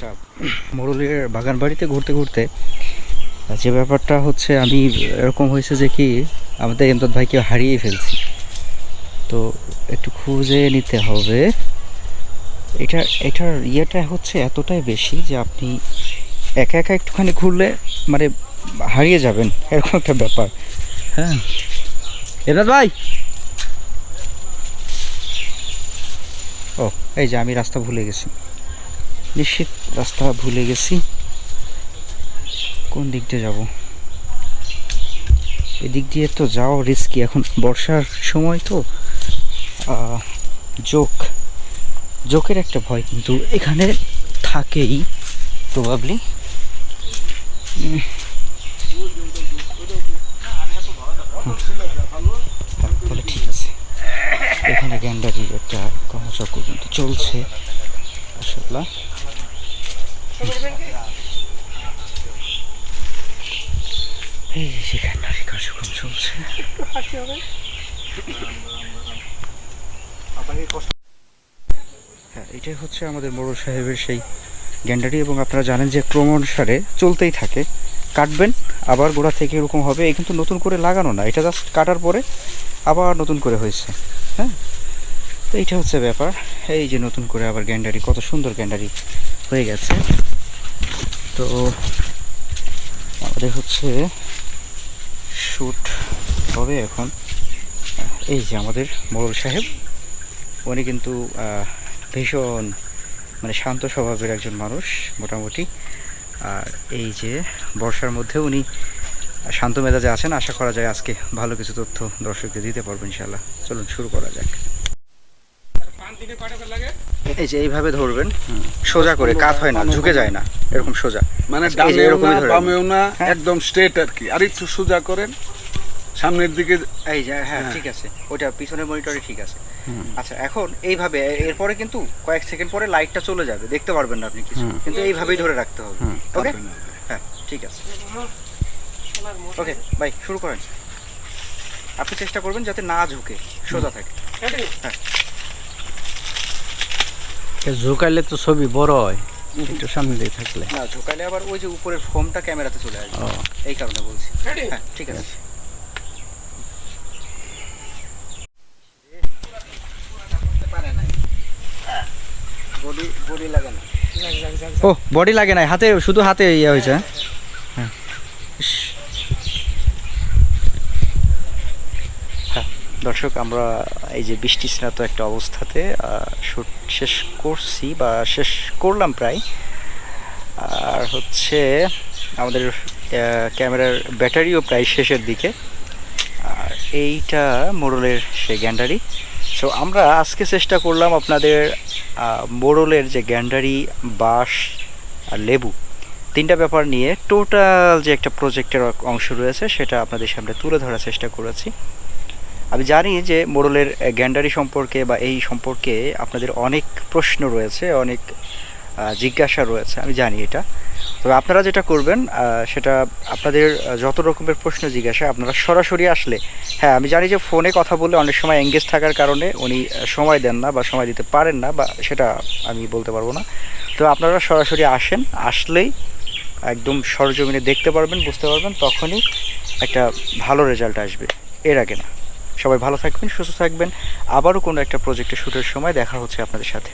আচ্ছা মোরলের বাগান বাড়িতে ঘুরতে ঘুরতে যে ব্যাপারটা হচ্ছে আমি এরকম হয়েছে যে কি আমাদের এমদাদ ভাইকে হারিয়ে ফেলছি। তো একটু খুঁজে নিতে হবে। এটা এটার ইয়েটা হচ্ছে এতটাই বেশি যে আপনি একা একা একটুখানি ঘুরলে মানে হারিয়ে যাবেন এরকম একটা ব্যাপার। হ্যাঁ। এমদাদ ভাই! ও এই যে আমি রাস্তা ভুলে গেছি। নিশ্চিত রাস্তা ভুলে গেছি। কোন দিক দিয়ে যাব? এদিক দিয়ে তো যাওয়া রিস্কি এখন বর্ষার সময় তো জোক, জোকের একটা ভয় কিন্তু এখানে থাকেই প্রবাবলি তাহলে ঠিক আছে। এখানে গ্যান্ডারির একটা কর্মচক্র কিন্তু চলছে, মাশাআল্লাহ। চলছে হ্যাঁ এটাই হচ্ছে আমাদের মোড়ল সাহেবের সেই গ্যান্ডারি এবং আপনারা জানেন যে ক্রমানুসারে চলতেই থাকে। কাটবেন, আবার গোড়া থেকে এরকম হবে। এই কিন্তু নতুন করে লাগানো না, এটা জাস্ট কাটার পরে আবার নতুন করে হয়েছে। হ্যাঁ? তো এইটা হচ্ছে ব্যাপার। এই যে নতুন করে আবার গ্যান্ডারি, কত সুন্দর গ্যান্ডারি হয়ে গেছে। তো আমাদের হচ্ছে শ্যুট হবে এখন। এই যে আমাদের মোড়ল সাহেব, উনি কিন্তু ভীষণ মানে শান্ত স্বভাবের একজন মানুষ মোটামুটি। আর এই যে বর্ষার মধ্যে উনি শান্ত মেজাজে আছেন, আশা করা যায় আজকে ভালো কিছু তথ্য দর্শকদের দিতে পারব ইনশাল্লাহ চলুন শুরু করা যাক। এই যে এইভাবে ধরবেন সোজা করে কাত হয় না ঝুঁকে যায় না এরকম সোজা। মানে ডানেও না বামেও না হ্যাঁ। একদম স্ট্রেট আর কি। আর একটু সোজা করেন সামনের দিকে এই যে হ্যাঁ হ্যাঁ। ঠিক আছে ওইটা পিছনের মনিটরে ঠিক আছে। আচ্ছা এখন এইভাবে এরপরে কিন্তু কয়েক সেকেন্ড পরে লাইটটা চলে যাবে দেখতে পারবেন না আপনি কিছু। কিন্তু এইভাবেই ধরে রাখতে হবে ওকে? হ্যাঁ ঠিক আছে। ওকে ভাই শুরু করেন। আপনি চেষ্টা করবেন যাতে না ঝুঁকে সোজা থাকে। ঝুঁকাইলে তো ছবি বড় হয় একটু সামনে দিয়ে থাকলে। না ঝুঁকালে আবার ওই যে উপরের ফোমটা ক্যামেরাতে চলে আসবে। এই কারণে বলছি। হ্যাঁ ঠিক আছে। ও বডি লাগে না হাতে শুধু হাতে ইয়ে হয়েছে হ্যাঁ? হ্যাঁ দর্শক আমরা এই যে বৃষ্টি স্নাত একটা অবস্থাতে শুট শেষ করছি বা শেষ করলাম প্রায়। আর হচ্ছে আমাদের ক্যামেরার ব্যাটারিও প্রায় শেষের দিকে। আর এইটা মোড়লের সেই গ্যান্ডারি। সো আমরা আজকে চেষ্টা করলাম আপনাদের আহ, মোড়লের যে গ্যান্ডারি বাঁশ আর লেবু তিনটা ব্যাপার নিয়ে। টোটাল যে একটা প্রজেক্টের অংশ রয়েছে সেটা আপনাদের সামনে তুলে ধরার চেষ্টা করেছি। আমি জানি যে মোড়লের গ্যান্ডারি সম্পর্কে বা এই সম্পর্কে আপনাদের অনেক প্রশ্ন রয়েছে, অনেক জিজ্ঞাসা রয়েছে, আমি জানি এটা। তবে আপনারা যেটা করবেন সেটা আপনাদের যত রকমের প্রশ্ন জিজ্ঞাসা, আপনারা সরাসরি আসলে হ্যাঁ আমি জানি যে ফোনে কথা বললে অনেক সময় এঙ্গেজ থাকার কারণে উনি সময় দেন না বা সময় দিতে পারেন না বা সেটা আমি বলতে পারব না। তো আপনারা সরাসরি আসেন, আসলেই একদম সরজমিনে দেখতে পারবেন, বুঝতে পারবেন, তখনই একটা ভালো রেজাল্ট আসবে। এর আগে না। সবাই ভালো থাকবেন সুস্থ থাকবেন। আবারও কোনো একটা প্রজেক্টে শ্যুটের সময় দেখা হচ্ছে আপনাদের সাথে।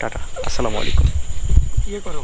টাটা। আসসালামু আলাইকুম। ইয়ে করো।